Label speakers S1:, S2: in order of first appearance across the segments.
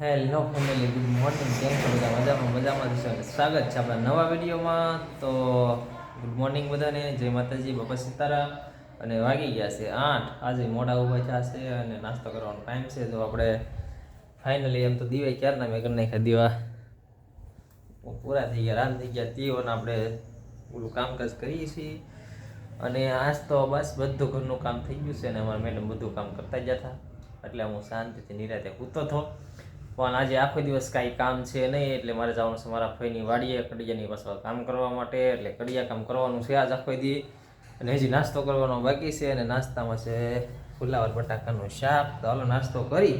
S1: Hello family good morning કેમ છો બધા? મજામાં મજામાં છો. સ્વાગત છે આપણા નવા વિડીયોમાં. તો ગુડ મોર્નિંગ બધાને. જય માતાજી, બાપા સીતારામ. અને વાગી ગયા છે આઠ. આજે મોડા ઊભા થયા છે અને નાસ્તો કરવાનો ટાઈમ છે. તો આપણે ફાઇનલી એમ તો દિવાય ક્યારના મેં કરી નાખ્યા? દીવા પૂરા થઈ ગયા, રાત થઈ ગયા. તેઓને આપણે ઓલું કામકાજ કરીએ છીએ. અને આજ તો બસ બધું ઘરનું કામ થઈ ગયું છે અને અમારા મેડમ બધું કામ કરતા જ હતા. એટલે હું શાંતિથી નિરાતે સૂતો હતો પણ આજે આખો દિવસ કાંઈ કામ છે નહીં, એટલે મારે જવાનું છે મારા ફઈની વાડીએ, કડિયાની પાછળ કામ કરવા માટે, એટલે કડિયા કામ કરવાનું છે આજ આખો દી. અને હજી નાસ્તો કરવાનો બાકી છે અને નાસ્તામાં છે ફુલાવર બટાકાનું શાક. તો હાલો નાસ્તો કરી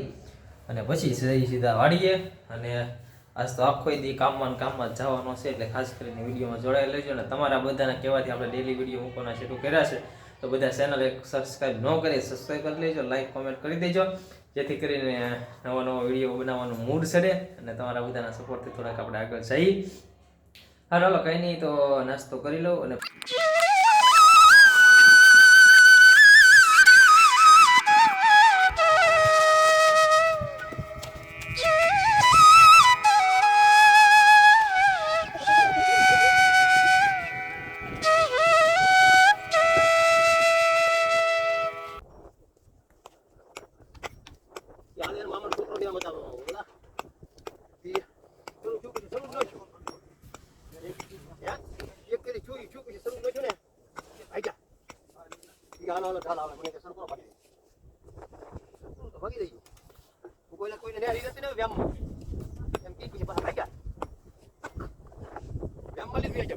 S1: અને પછી જઈ સીધા વાડીએ. અને આજ તો આખો દી કામમાં કામમાં જવાનો છે, એટલે ખાસ કરીને વિડીયોમાં જોડાઈ લેજો. અને તમારા બધાના કહેવાથી આપણે ડેલી વીડિયો મૂકવાના શરૂ કર્યા છે. તો બધા ચેનલ એક સબસ્ક્રાઈબ ન કરી સબસ્ક્રાઈબ કરી લેજો લાઈક કોમેન્ટ કરી દેજો. જેથી કરીને નવો નવો વીડિયો બનાવવાનું મૂડ ચડે અને તમારા બધાના સપોર્ટથી થોડાક આપણે આગળ જઈએ હા ચાલો કંઈ નહીં તો નાસ્તો કરી લઉં અને
S2: હાલો હાલો ચાલ શરૂ તો ભાગી. દઈ હું કોઈને કોઈને ને નથી ને વ્યામ એમ કે પછી પાછા ભાગ્યા. વ્યામ મળી ગઈ છે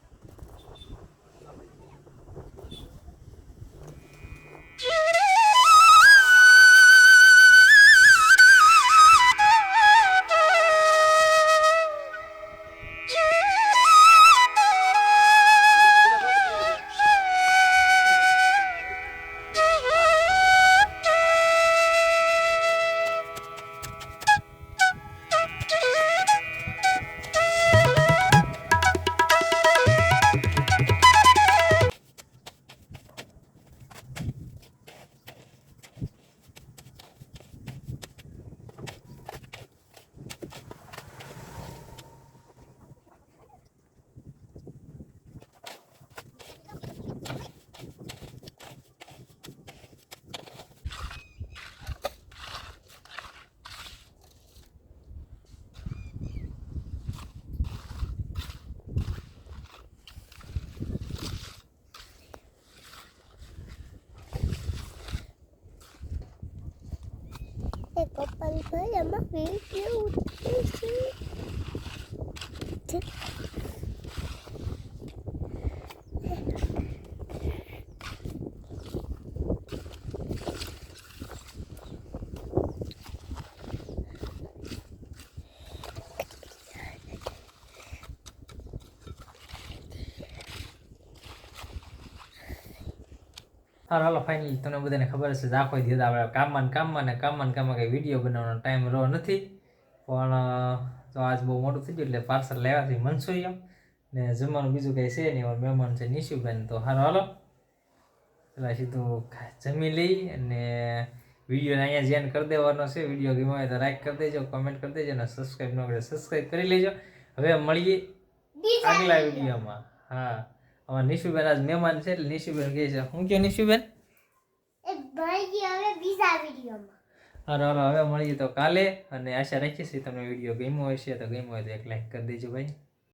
S3: એ કપલ ભાઈ એમાં વીડિયો ઉતરે છે
S1: હાલો હાલો ફાઇનલી તમને બધાને ખબર છે આખો દીધા આપણે કામમાં ને કામમાં ને કામમાં ને કામમાં કંઈ વીડિયો બનાવવાનો ટાઈમ રહ્યો નથી. પણ તો આજ બહુ મોટું થઈ ગયું એટલે પાર્સલ લેવાથી મનસુઈ એમ ને જમવાનું બીજું કંઈ છે નહીં મહેમાન છે નિશુબેન તો હારો હાલો. પેલા સીધું જમી લઈ અને વિડીયોને અહીંયા જેન કરી દેવાનો છે. વીડિયો ગમે હોય તો લાઈક કરી દેજો કમેન્ટ કરી દેજો અને સબસ્ક્રાઈબ ન કરે સબસ્ક્રાઈબ કરી લેજો. હવે મળીએ આગલા વિડીયોમાં હા. અમારા નિશુબેન આજ મહેમાન છે એટલે નિશુબેન કહે છે હું કયો નિશુબેન?
S3: એ ભાઈ હવે બીજા વિડીયોમાં.
S1: હારો હાલો હવે મળીએ તો કાલે અને આશા રાખીએ છીએ તમને વીડિયો ગમ્યો હશે તો ગમ્યો હોય તો એક લાઈક કરી દેજો ભાઈ.